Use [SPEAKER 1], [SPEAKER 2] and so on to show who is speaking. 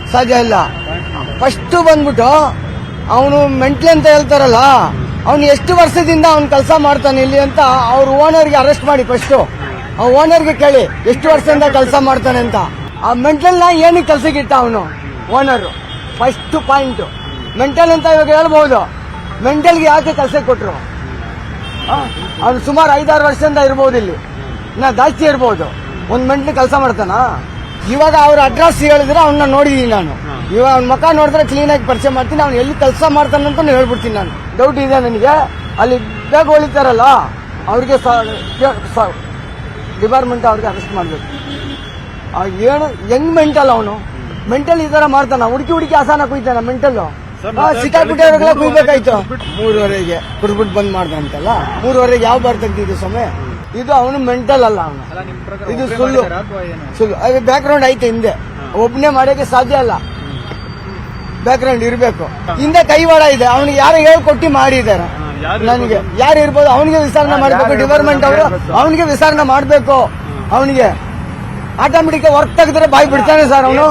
[SPEAKER 1] ಸಾಧ್ಯ ಇಲ್ಲ. ಫಸ್ಟ್ ಬಂದ್ಬಿಟ್ಟು ಅವನು ಮೆಂಟ್ಲಿ ಅಂತ ಹೇಳ್ತಾರಲ್ಲ, ಅವನು ಎಷ್ಟು ವರ್ಷದಿಂದ ಅವ್ನು ಕೆಲಸ ಮಾಡ್ತಾನೆ ಇಲ್ಲಿ ಅಂತ ಅವ್ರ ಓನರ್ಗೆ ಅರೆಸ್ಟ್ ಮಾಡಿ ಫಸ್ಟು ಆ ಓನರ್ಗೆ ಕೇಳಿ, ಎಷ್ಟು ವರ್ಷದಿಂದ ಕೆಲಸ ಮಾಡ್ತಾನೆ ಅಂತ. ಆ ಮೆಂಟಲ್ನ ಏನಕ್ಕೆ ಕೆಲಸಕ್ಕಿಟ್ಟ ಅವನು? ಓನರು ಫಸ್ಟ್ ಪಾಯಿಂಟ್ ಮೆಂಟಲ್ ಅಂತ ಇವಾಗ ಹೇಳ್ಬಹುದು ಮೆಂಟಲ್ಗೆ ಯಾಕೆ ಕೆಲಸಕ್ಕೆ ಕೊಟ್ರು? ಅವ್ನು ಸುಮಾರು ಐದಾರು ವರ್ಷದಿಂದ ಇರ್ಬೋದು ಇಲ್ಲಿ. ನಾ ಜಾಸ್ತಿ ಇರ್ಬೋದು. ಒಂದ್ ಮೆಂಟ್ಲಿ ಕೆಲಸ ಮಾಡ್ತಾನ? ಇವಾಗ ಅವ್ರ ಅಡ್ರೆಸ್ ಹೇಳಿದ್ರೆ ಅವನ್ನ ನೋಡಿದೀನಿ ನಾನು. ಇವಾಗ ಅವ್ನ ಮಕ್ಕ ನೋಡಿದ್ರೆ ಕ್ಲೀನ್ ಆಗಿ ಪರಿಚಯ ಮಾಡ್ತೀನಿ. ಅವ್ನು ಎಲ್ಲಿ ಕೆಲಸ ಮಾಡ್ತಾನೆ ಅಂತ ಹೇಳ್ಬಿಡ್ತೀನಿ ನಾನು. ಡೌಟ್ ಇದೆ ನನಗೆ? ಅಲ್ಲಿ ಬೇಗ ಹೊಳಿತಾರಲ್ಲ ಅವ್ರಿಗೆ ಡಿಪಾರ್ಟ್ಮೆಂಟ್ ಅವ್ರಿಗೆ ಅರೆಸ್ಟ್ ಮಾಡ್ಬೇಕು. ಏನು ಹೆಂಗ್ ಮೆಂಟಲ್ ಅವನು. ಮೆಂಟಲ್ ಈ ತರ ಮಾಡ್ತಾನ. ಹುಡುಕಿ ಹುಡುಕಿ ಆಸಾನ ಕುಯ್ತಾನ ಮೆಂಟಲ್ ಸಿಕ್ಕಾಬಿಟ್ಟೆ ಕುಯ್ಬೇಕಾಯ್ತು. ಮೂರುವರೆಗೆ ಕುಡ್ಬಿಟ್ಟು ಬಂದ್ ಮಾಡ್ದಂತಲ್ಲ? ಮೂರುವರೆಗೆ ಯಾವ ಬಾರ್ ತೆಗ್ದಿದ್ದು ಸಮಯ ಇದು ಅವನು ಮೆಂಟಲ್ ಅಲ್ಲ ಅವನು. ಇದು ಸುಳ್ಳು. ಸುಳ್ಳು. ಅದು ಬ್ಯಾಕ್ ಗ್ರೌಂಡ್ ಐತೆ ಹಿಂದೆ. ಒಬ್ಬನೇ ಮಾಡೋಕೆ ಸಾಧ್ಯ ಅಲ್ಲ. ಬ್ಯಾಕ್ ಗ್ರೌಂಡ್ ಇರಬೇಕು. ಹಿಂದೆ ಕೈವಾಡ ಇದೆ. ಅವನಿಗೆ ಯಾರು ಹೇಳ್ಕೊಟ್ಟು ಮಾಡಿದ್ದಾರೆ. ನನಗೆ. ಯಾರು ಇರ್ಬೋದು? ಅವನಿಗೆ ವಿಚಾರಣೆ ಮಾಡಬೇಕು. ಡಿಪಾರ್ಟ್ಮೆಂಟ್ ಅವರು ಅವನಿಗೆ ವಿಚಾರಣೆ ಮಾಡಬೇಕು. ಅವನಿಗೆ. ಆಟೋಮೆಟಿಕ್ ವರ್ಕ್ ತೆಗೆದ್ರೆ ಬಾಯಿ ಬಿಡ್ತಾನೆ ಸರ್ ಅವನು.